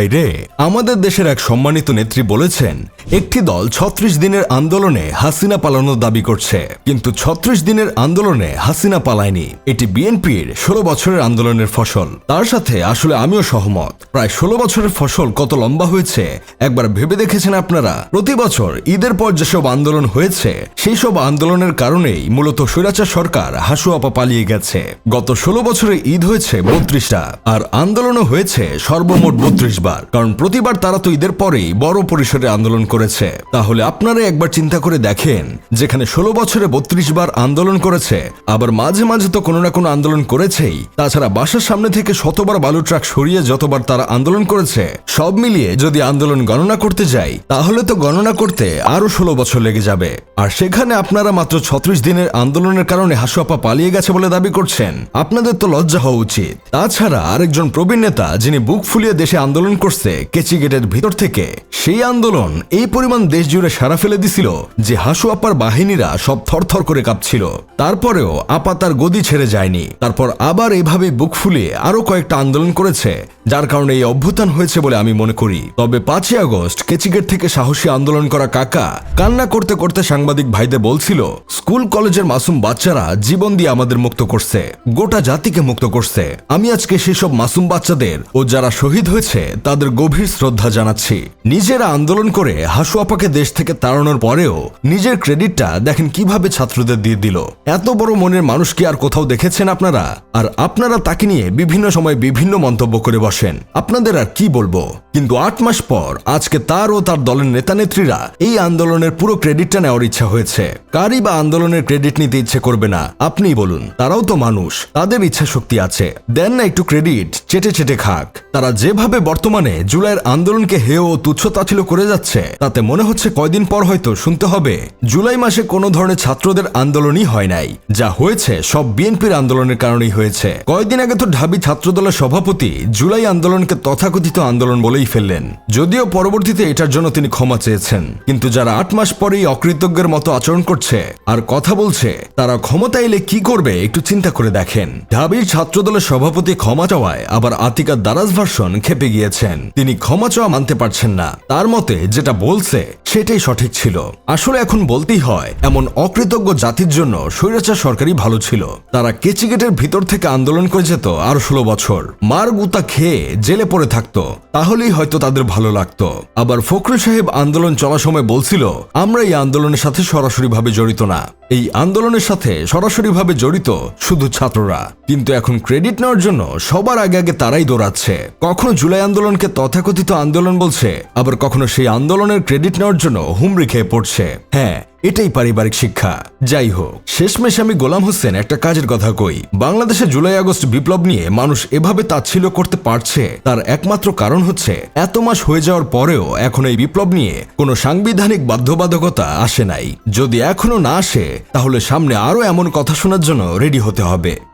ভাই রে আমাদের দেশের এক সম্মানিত নেত্রী বলেছেন, একটি দল ছত্রিশ দিনের আন্দোলনে হাসিনা পালানোর দাবি করছে। কিন্তু ছত্রিশ দিনের আন্দোলনে হাসিনা পালায়নি। এটি বিএনপির ষোলো বছরের আন্দোলনের ফসল। তার সাথে আসলে আমিও সহমত। প্রায় ষোলো বছরের ফসল কত লম্বা হয়েছে, একবার ভেবে দেখেছেন আপনারা? প্রতি বছর ঈদের পর যেসব আন্দোলন হয়েছে, সেই সব আন্দোলনের কারণেই মূলত স্বৈরাচার সরকার হাসুয়াপা পালিয়ে গেছে। গত ষোলো বছরে ঈদ হয়েছে বত্রিশটা, আর আন্দোলনও হয়েছে সর্বমোট বত্রিশ বার। কারণ প্রতিবার তারা তো ঈদের পরেই বড় পরিসরে আন্দোলন করেছে। তাহলে আপনারা একবার চিন্তা করে দেখেন, যেখানে ষোলো বছরে বত্রিশ বার আন্দোলন করেছে, আবার মাঝে মাঝে তো কোনো না কোনো আন্দোলন করেছেই। তাছাড়া বাসার সামনে থেকে শতবার বালু ট্রাক সরিয়ে যতবার তারা আন্দোলন করেছে, সব মিলিয়ে যদি আন্দোলন গণনা করতে যাই, তাহলে তো গণনা করতে আরও ষোলো বছর লেগে যাবে। আর সেখানে আপনারা মাত্র ছত্রিশ দিনের আন্দোলনের কারণে হাসুয়াপা পালিয়ে গেছে বলে দাবি করছেন। আপনাদের তো লজ্জা হওয়া উচিত। তাছাড়া আরেকজন প্রবীণ নেতা, যিনি বুক ফুলিয়ে দেশে আন্দোলন করছে কেচি গেটের ভিতর থেকে। সেই আন্দোলন এই পরিমাণ দেশ জুড়ে সারা ফেলে দিছিল যে হাসু আপার বাহিনীরা সব থরথর করে কাঁপছিল। তারপরেও আপা তার গদি ছেড়ে যায়নি। তারপর আবার এইভাবে বুক ফুলিয়ে আরও কয়েকটা আন্দোলন করেছে, যার কারণে এই অভ্যুত্থান হয়েছে বলে আমি মনে করি। তবে পাঁচই আগস্ট কেচিগেট থেকে সাহসী আন্দোলন করা কাকা কান্না করতে করতে সাংবাদিক ভাইদের বলছিল, স্কুল, কলেজের মাসুম বাচ্চারা জীবন দিয়ে আমাদের মুক্ত করছে, গোটা জাতিকে মুক্ত করছে। আমি আজকে সেসব মাসুম বাচ্চাদের ও যারা শহীদ হয়েছে তাদের গভীর শ্রদ্ধা জানাচ্ছি। নিজেরা আন্দোলন করে হাসু আপাকে দেশ থেকে তাড়ানোর পরেও নিজের ক্রেডিটটা দেখেন কীভাবে ছাত্রদের দিয়ে দিল। এত বড় মনের মানুষ কি আর কোথাও দেখেছেন আপনারা? আর আপনারা তাকে নিয়ে বিভিন্ন সময় বিভিন্ন মন্তব্য করে বসেন। আপনাদের আর কি বলব? কিন্তু আট মাস পর আজকে তার ও তার দলের নেতা নেত্রীরা এই আন্দোলনের পুরো ক্রেডিটটা নেওয়ার ইচ্ছা হয়েছে। কারই বা আন্দোলনের ক্রেডিট নিতে ইচ্ছে করবে না, আপনিই বলুন। তারাও তো মানুষ, তাদের ইচ্ছা শক্তি আছে। দেন না একটু ক্রেডিট, চেটে চেটে খাক। তারা যেভাবে বর্তমানে জুলাইয়ের আন্দোলনকে হেয় ও তুচ্ছ তাচ্ছিল্য করে যাচ্ছে। তাতে মনে হচ্ছে কয়দিন পর হয়তো শুনতে হবে, জুলাই মাসে কোনো ধরনের ছাত্রদের আন্দোলনই হয় নাই। যা হয়েছে সব বিএনপির আন্দোলনের কারণেই হয়েছে। কয়েকদিন আগে তো ঢাবি ছাত্রদলের সভাপতি জুলাই আন্দোলনকে তথাকথিত আন্দোলন বলেই ফেললেন। যদিও পরবর্তীতে এটার জন্য তিনি ক্ষমা চেয়েছেন। কিন্তু যারা আট মাস পরেই অকৃতজ্ঞের মতো আচরণ করছে আর কথা বলছে, তারা ক্ষমতা এলে কি করবে একটু চিন্তা করে দেখেন। ঢাবির ছাত্রদলের সভাপতি ক্ষমা চাওয়ায় আবার আতিকার দারাজ ভার্সন খেপে গিয়েছেন তিনি ক্ষমা চাওয়া মানতে পারছেন না। তার মতে, যেটা বলছে, সেটাই সঠিক ছিল। আসলে এখন বলতেই হয়, এমন অকৃতজ্ঞ জাতির জন্য স্বৈরাচার সরকারই ভালো ছিল। তারা কেচিগেটের ভিতর থেকে আন্দোলন করে যেত আর ষোলো বছর। মার গুতা খেয়ে জেলে পড়ে থাকতো, তাহলেই হয়তো তাদের ভালো লাগতো। আবার ফখরুল সাহেব আন্দোলন চলার সময় বলছিল, আমরা এই আন্দোলনের সাথে সরাসরিভাবে জড়িত না। এই আন্দোলনের সাথে সরাসরিভাবে জড়িত শুধু ছাত্ররা। কিন্তু এখন ক্রেডিট নেওয়ার জন্য সবার আগে আগে তারাই দৌড়াচ্ছে। কখনো জুলাই আন্দোলনকে তথাকথিত আন্দোলন বলছে, আবার কখনো সেই আন্দোলনের ক্রেডিট নেওয়ার জন্য হুমড়ি খেয়ে পড়ছে। হ্যাঁ এটাই পারিবারিক শিক্ষা। যাই হোক শেষমেশ আমি গোলাম হোসেন একটা কাজের কথা কই। বাংলাদেশে জুলাই আগস্ট বিপ্লব নিয়ে মানুষ এভাবে তাচ্ছিল্য করতে পারছে, তার একমাত্র কারণ হচ্ছে এত মাস হয়ে যাওয়ার পরেও এখন এই বিপ্লব নিয়ে কোনো সাংবিধানিক বাধ্যবাধকতা আসে নাই। যদি এখনও না আসে, তাহলে সামনে আরও এমন কথা শোনার জন্য রেডি হতে হবে।